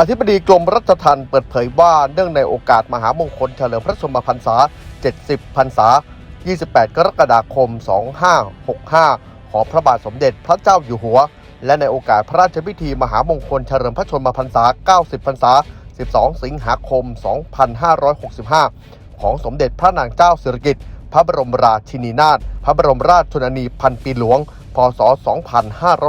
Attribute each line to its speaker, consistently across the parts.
Speaker 1: อธิบดีกรมรัชทัณฑ์เปิดเผยว่าเนื่องในโอกาสมหามงคลเฉลิมพระชนมพรรษา 70 พรรษา 28 กรกฎาคม 2565 ของพระบาทสมเด็จพระเจ้าอยู่หัว และในโอกาสพระราชพิธีมหามงคลเฉลิมพระชนมพรรษา 90 พรรษา 12 สิงหาคม 2565 ของสมเด็จพระนางเจ้าสิริกิติ์พระบรมราชินีนาถ พระบรมราชชนนีพันปีหลวง ศ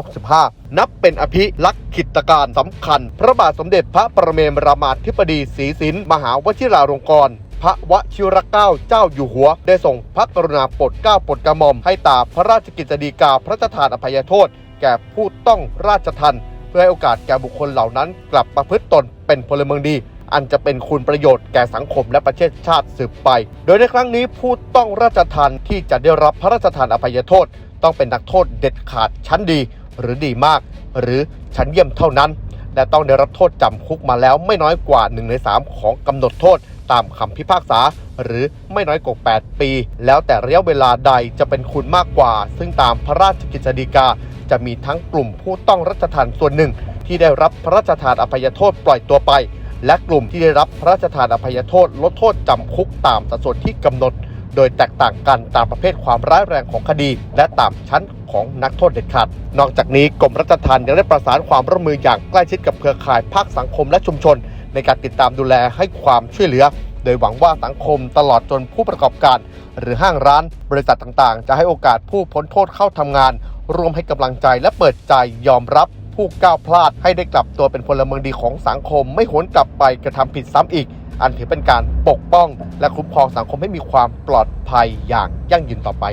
Speaker 1: 2565นับเป็นอภิลักษิตการสำคัญ พระบาทสมเด็จพระประเมนรามาธิบดีศรีสินมหาวชิราลงกรณ์พระวชิรเกล้าเจ้าอยู่หัว ได้ส่งพระกรุณาโปรดเกล้าโปรดกระหม่อม ให้ตาพระราชกิจฎีกาพระราชทานอภัยโทษ แก่ผู้ต้องราชทันเพื่อให้โอกาสแก่บุคคลเหล่านั้น กลับประพฤติตนเป็นพลเมืองดี อันจะเป็นคุณประโยชน์แก่สังคมและประเทศชาติสืบไป โดยในครั้งนี้ผู้ต้องราชทันที่จะได้รับพระราชทานอภัยโทษ ต้องเป็นนักโทษเด็ดขาดชั้นดีหรือดีมาก หรือชั้นเยี่ยมเท่านั้น และต้องได้รับโทษจำคุกมาแล้วไม่น้อยกว่า1ใน3ของกำหนดโทษตามคำพิพากษา หรือไม่น้อยกว่า 8 ปี แล้วแต่ระยะเวลาใดจะเป็นคุณมากกว่า ซึ่งตามพระราชกิจฎีกาจะมีทั้งกลุ่มผู้ต้องรัชทานส่วนหนึ่ง ที่ได้รับพระราชทานอภัยโทษปล่อยตัวไป และกลุ่มที่ได้รับพระราชทานอภัยโทษลดโทษจำคุกตามสัดส่วนที่กำหนด โดยแตกต่างกันตามประเภทความร้ายแรงของคดี และตามชั้นของนักโทษเด็ดขาด นอกจากนี้กรมรัชทัณฑ์ยังได้ประสานความร่วมมืออย่างใกล้ชิดกับเครือข่ายภาคสังคมและชุมชน ในการติดตามดูแลให้ความช่วยเหลือ โดยหวังว่าสังคมตลอดจนผู้ประกอบการ หรือห้างร้าน บริษัทต่างๆ จะให้โอกาสผู้พ้นโทษเข้าทำงาน ร่วมให้กำลังใจและเปิดใจยอมรับผู้ก้าวพลาดให้ได้กลับตัวเป็นพลเมืองดีของสังคมไม่หวนกลับไปกระทำผิดซ้ำอีก อันถือเป็นการปกป้อง และคุ้มครองสังคมให้มีความปลอดภัยอย่างยั่งยืนต่อไป